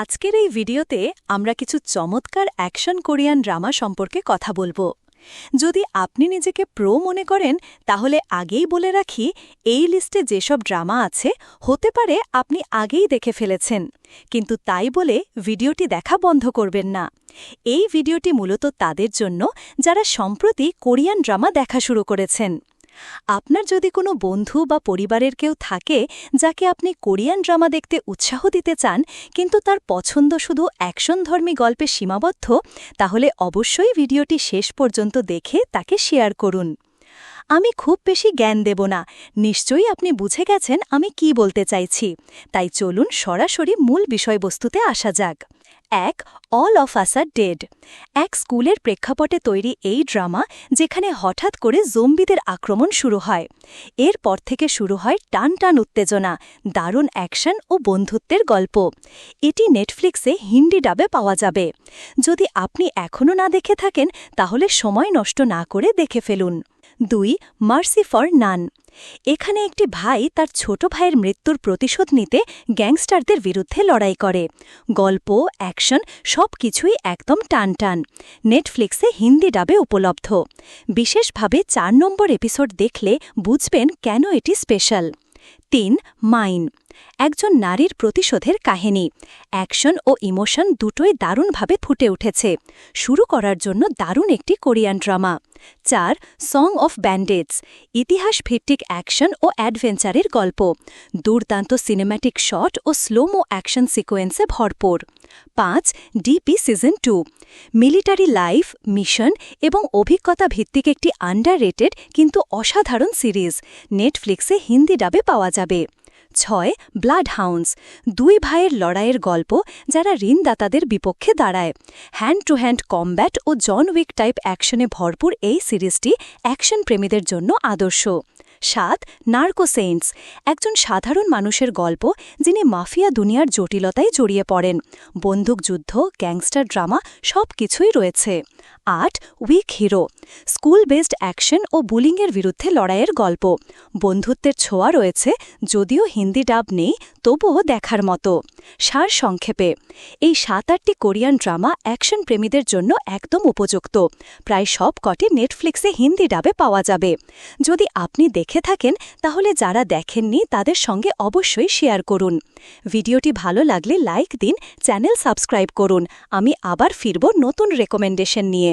আজকের এই ভিডিওতে আমরা কিছু চমৎকার অ্যাকশন কোরিয়ান ড্রামা সম্পর্কে কথা বলব। যদি আপনি নিজেকে প্রো মনে করেন, তাহলে আগেই বলে রাখি, এই লিস্টে যেসব ড্রামা আছে, হতে পারে আপনি আগেই দেখে ফেলেছেন। কিন্তু তাই বলে ভিডিওটি দেখা বন্ধ করবেন না। এই ভিডিওটি মূলত তাদের জন্য, যারা সম্প্রতি কোরিয়ান ড্রামা দেখা শুরু করেছেন। আপনার যদি কোনো বন্ধু বা পরিবারের কেউ থাকে যাকে আপনি কোরিয়ান ড্রামা দেখতে উৎসাহ দিতে চান, কিন্তু তার পছন্দ শুধু অ্যাকশনধর্মী গল্পে সীমাবদ্ধ, তাহলে অবশ্যই ভিডিওটি শেষ পর্যন্ত দেখে তাকে শেয়ার করুন। আমি খুব বেশি জ্ঞান দেব না। নিশ্চয়ই আপনি বুঝে গেছেন আমি কি বলতে চাইছি। তাই চলুন সরাসরি মূল বিষয়বস্তুতে আসা যাক। এক all of us are dead এক স্কুলের প্রেক্ষাপটে তৈরি এই ড্রামা, যেখানে হঠাৎ করে জম্বিদের আক্রমণ শুরু হয়। এরপর থেকে শুরু হয় টান টান উত্তেজনা, দারুণ অ্যাকশন ও বন্ধুত্বের গল্প। এটি নেটফ্লিক্সে হিন্দি ডাবে পাওয়া যাবে। যদি আপনি এখনও না দেখে থাকেন, তাহলে সময় নষ্ট না করে দেখে ফেলুন। দুই, মার্সি ফর নান। এখানে একটি ভাই তার ছোট ভাইয়ের মৃত্যুর প্রতিশোধ নিতে গ্যাংস্টারদের বিরুদ্ধে লড়াই করে। গল্প, অ্যাকশন সব কিছুই একদম টান টান নেটফ্লিক্সে হিন্দি ডাবে উপলব্ধ। বিশেষভাবে চার নম্বর এপিসোড দেখলে বুঝবেন কেন এটি স্পেশাল। তিন, মাইন। একজন নারীর প্রতিশোধের কাহিনী। অ্যাকশন ও ইমোশন দুটোই দারুণভাবে ফুটে উঠেছে। শুরু করার জন্য দারুণ একটি কোরিয়ান ড্রামা। চার, সং অফ ব্যান্ডেডস ইতিহাস ভিত্তিক অ্যাকশন ও অ্যাডভেঞ্চারের গল্প। দুর্দান্ত সিনেম্যাটিক শট ও স্লোমো অ্যাকশন সিকোয়েন্সে ভরপুর। পাঁচ, DP season two, military life, mission এবং অভিজ্ঞতা ভিত্তিক একটি আন্ডার কিন্তু অসাধারণ সিরিজ। নেটফ্লিক্সে হিন্দি ডাবে পাওয়া যাবে। ছয় ব্লাড হাউন্স দুই ভাইয়ের লড়াইয়ের গল্প যারা ঋণদাতাদের বিপক্ষে দাঁড়ায়। হ্যান্ড টু হ্যান্ড কমব্যাট ও জন উইক টাইপ অ্যাকশনে ভরপুর এই সিরিজটি অ্যাকশন প্রেমীদের জন্য আদর্শ। সাত, নার্কো নার্কোসেন্টস একজন সাধারণ মানুষের গল্প যিনি মাফিয়া দুনিয়ার জটিলতায় জড়িয়ে পড়েন। বন্দুকযুদ্ধ, গ্যাংস্টার ড্রামা সব কিছুই রয়েছে। আট Weak Hero school based action ও বুলিংয়ের বিরুদ্ধে লড়াইয়ের গল্প। বন্ধুত্বের ছোঁয়া রয়েছে, যদিও হিন্দি ডাব নেই, তবুও দেখার মতো। সার সংক্ষেপে, এই সাত আটটি কোরিয়ান ড্রামা অ্যাকশন প্রেমীদের জন্য একদম উপযুক্ত। প্রায় সব কটি নেটফ্লিক্সে হিন্দি ডাবে পাওয়া যাবে। যদি আপনি দেখে থাকেন, তাহলে যারা দেখেননি, তাদের সঙ্গে অবশ্যই শেয়ার করুন। ভিডিওটি ভালো লাগলে লাইক দিন, চ্যানেল সাবস্ক্রাইব করুন। আমি আবার ফিরব নতুন রেকমেন্ডেশন নিয়ে